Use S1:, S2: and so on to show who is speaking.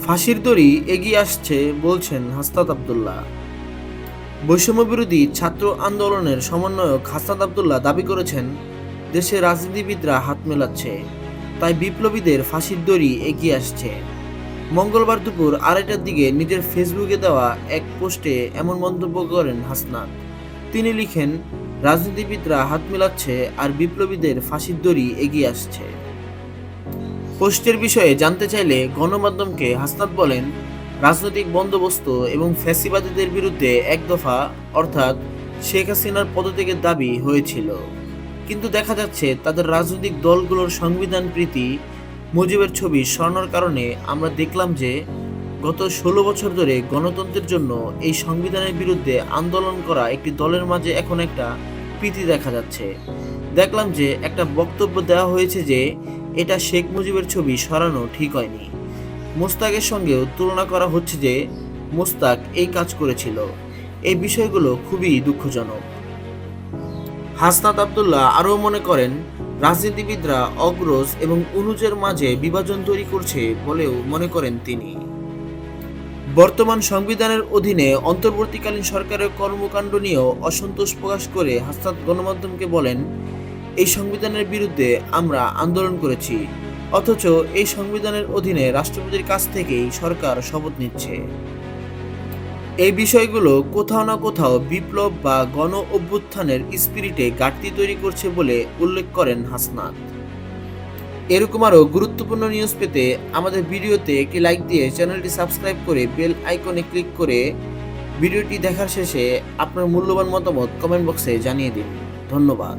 S1: ফাঁসির দড়ি এগিয়ে আসছে বলছেন হাসনাত আবদুল্লাহ। বৈষম্য বিরোধী ছাত্র আন্দোলনের সমন্বয়ক হাসনাত আবদুল্লাহ দাবি করেছেন, দেশে রাজনীতিবিদরা হাত মেলাচ্ছে, তাই বিপ্লবীদের ফাঁসির দড়ি এগিয়ে আসছে। মঙ্গলবার দুপুর আড়াইটার দিকে নিজের ফেসবুকে দেওয়া এক পোস্টে এমন মন্তব্য করেন হাসনাত। তিনি লিখেন, রাজনীতিবিদরা হাত মেলাচ্ছে আর বিপ্লবীদের ফাঁসির দড়ি এগিয়ে আসছে। পোস্টের বিষয়ে জানতে চাইলে গণমাধ্যমকে হাসনাত বলেন, রাজনৈতিক বন্দোবস্ত এবং ফ্যাসিবাদীদের বিরুদ্ধে এক দফা, অর্থাৎ শেখ হাসিনার পদত্যাগের দাবি হয়েছিল। কিন্তু দেখা যাচ্ছে তাদের রাজনৈতিক দলগুলোর সংবিধান প্রীতি মুজিবের ছবি সরানোর কারণে আমরা দেখলাম যে গত ষোলো বছর ধরে গণতন্ত্রের জন্য এই সংবিধানের বিরুদ্ধে আন্দোলন করা একটি দলের মাঝে এখন একটা প্রীতি দেখা যাচ্ছে। দেখলাম যে একটা বক্তব্য দেওয়া হয়েছে যে এটা শেখ মুজিবের ছবি সরানো ঠিক হয়নি। মোস্তাকের সঙ্গেও তুলনা করা হচ্ছে যে মোস্তাক এই কাজ করেছিল। এই বিষয়গুলো খুবই দুঃখজনক। হাসনাত আবদুল্লাহ আরও মনে করেন, রাজনীতিবিদরা অগ্রজ এবং অনুজের মাঝে বিভাজন তৈরি করছে বলেও মনে করেন তিনি। বর্তমান সংবিধানের অধীনে অন্তর্বর্তীকালীন সরকারের কর্মকাণ্ড নিয়েও অসন্তোষ প্রকাশ করে হাসনাত গণমাধ্যমকে বলেন এই সংবিধানের বিরুদ্ধে আমরা আন্দোলন করেছি। অথচ এই সংবিধানের অধীনে রাষ্ট্রপতির কাছ থেকেই সরকার শপথ নিচ্ছে। এই বিষয়গুলো কোথাও না কোথাও বিপ্লব বা গণ অভ্যুত্থানের স্পিরিটে ঘাটতি তৈরি করছে বলে উল্লেখ করেন হাসনাত। এরকম আরও গুরুত্বপূর্ণ নিউজ পেতে আমাদের ভিডিওতে একটি লাইক দিয়ে চ্যানেলটি সাবস্ক্রাইব করে বেল আইকনে ক্লিক করে ভিডিওটি দেখার শেষে আপনার মূল্যবান মতামত কমেন্ট বক্সে জানিয়ে দিন। ধন্যবাদ।